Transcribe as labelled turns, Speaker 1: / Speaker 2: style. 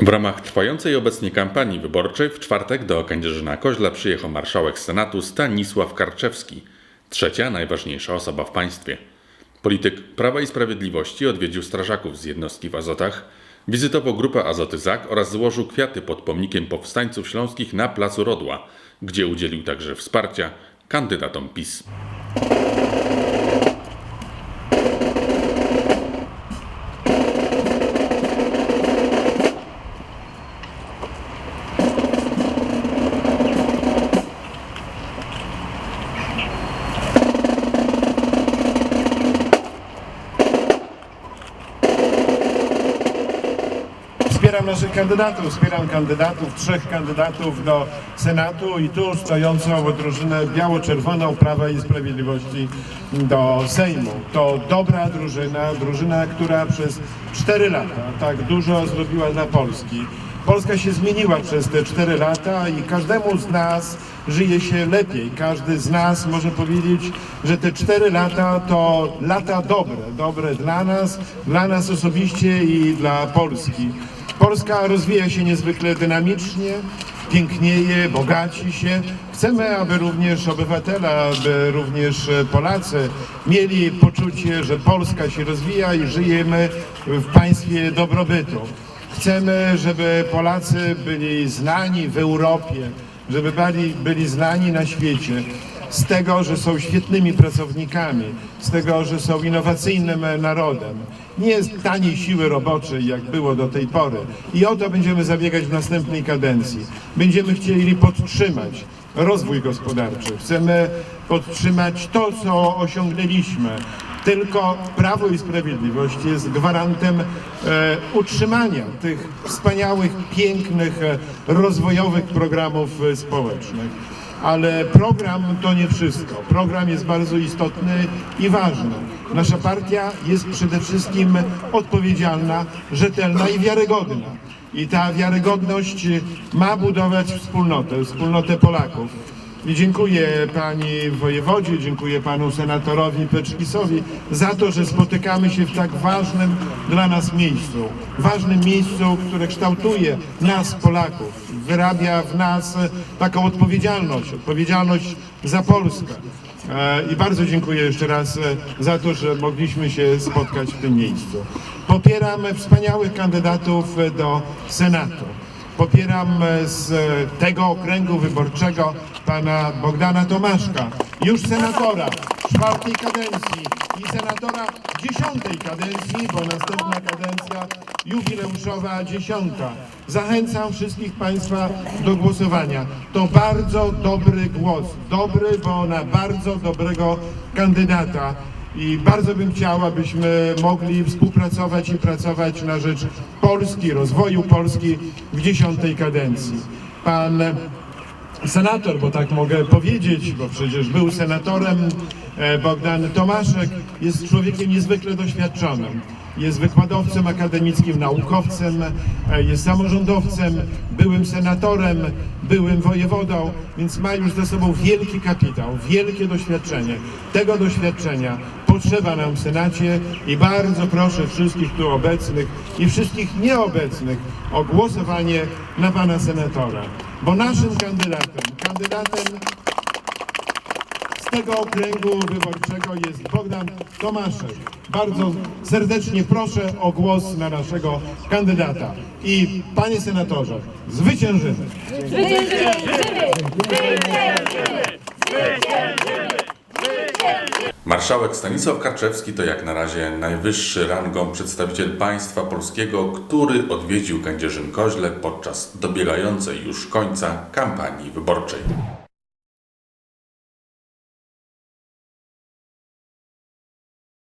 Speaker 1: W ramach trwającej obecnie kampanii wyborczej w czwartek do Kędzierzyna-Koźla przyjechał marszałek Senatu Stanisław Karczewski, trzecia najważniejsza osoba w państwie. Polityk Prawa i Sprawiedliwości odwiedził strażaków z jednostki w Azotach, wizytował grupę Azoty ZAK oraz złożył kwiaty pod pomnikiem powstańców śląskich na Placu Rodła, gdzie udzielił także wsparcia kandydatom PiS.
Speaker 2: Wspieram naszych kandydatów, wspieram kandydatów, trzech kandydatów do Senatu i tu stojącą drużynę biało-czerwoną Prawa i Sprawiedliwości do Sejmu. To dobra drużyna, drużyna, która przez cztery lata tak dużo zrobiła dla Polski. Polska się zmieniła przez te cztery lata i każdemu z nas żyje się lepiej. Każdy z nas może powiedzieć, że te cztery lata to lata dobre, dobre dla nas, dla nas osobiście i dla Polski. Polska rozwija się niezwykle dynamicznie, pięknieje, bogaci się. Chcemy, aby również obywatele, aby również Polacy mieli poczucie, że Polska się rozwija i żyjemy w państwie dobrobytu. Chcemy, żeby Polacy byli znani w Europie, żeby byli, byli znani na świecie z tego, że są świetnymi pracownikami, z tego, że są innowacyjnym narodem. Nie z taniej siły roboczej, jak było do tej pory. I o to będziemy zabiegać w następnej kadencji. Będziemy chcieli podtrzymać rozwój gospodarczy. Chcemy podtrzymać to, co osiągnęliśmy. Tylko Prawo i Sprawiedliwość jest gwarantem e, utrzymania tych wspaniałych, pięknych, e, rozwojowych programów e, społecznych. Ale program to nie wszystko. Program jest bardzo istotny i ważny. Nasza partia jest przede wszystkim odpowiedzialna, rzetelna i wiarygodna. I ta wiarygodność ma budować wspólnotę, wspólnotę Polaków. I dziękuję pani wojewodzie, dziękuję panu senatorowi Peczkisowi za to, że spotykamy się w tak ważnym dla nas miejscu. Ważnym miejscu, które kształtuje nas, Polaków, wyrabia w nas taką odpowiedzialność, odpowiedzialność za Polskę. E, I bardzo dziękuję jeszcze raz za to, że mogliśmy się spotkać w tym miejscu. Popieram wspaniałych kandydatów do Senatu. Popieram e, z e, tego okręgu wyborczego pana Bogdana Tomaszka, już senatora czwartej kadencji i senatora dziesiątej kadencji, bo następna kadencja jubileuszowa dziesiąta. Zachęcam wszystkich Państwa do głosowania. To bardzo dobry głos. Dobry, bo na bardzo dobrego kandydata. I bardzo bym chciał, abyśmy mogli współpracować i pracować na rzecz Polski, rozwoju Polski w dziesiątej kadencji. Pan senator, bo tak mogę powiedzieć, bo przecież był senatorem, e, Bogdan Tomaszek, jest człowiekiem niezwykle doświadczonym. Jest wykładowcem akademickim, naukowcem, e, jest samorządowcem, byłym senatorem, byłym wojewodą, więc ma już ze sobą wielki kapitał, wielkie doświadczenie. Tego doświadczenia potrzeba nam w Senacie i bardzo proszę wszystkich tu obecnych i wszystkich nieobecnych o głosowanie na pana senatora. Bo naszym kandydatem, kandydatem z tego okręgu wyborczego jest Bogdan Tomaszek. Bardzo serdecznie proszę o głos na naszego kandydata. I panie senatorze, zwyciężymy!
Speaker 1: Marszałek Stanisław Karczewski to jak na razie najwyższy rangą przedstawiciel państwa polskiego, który odwiedził Kędzierzyn-Koźle podczas dobiegającej już końca kampanii wyborczej.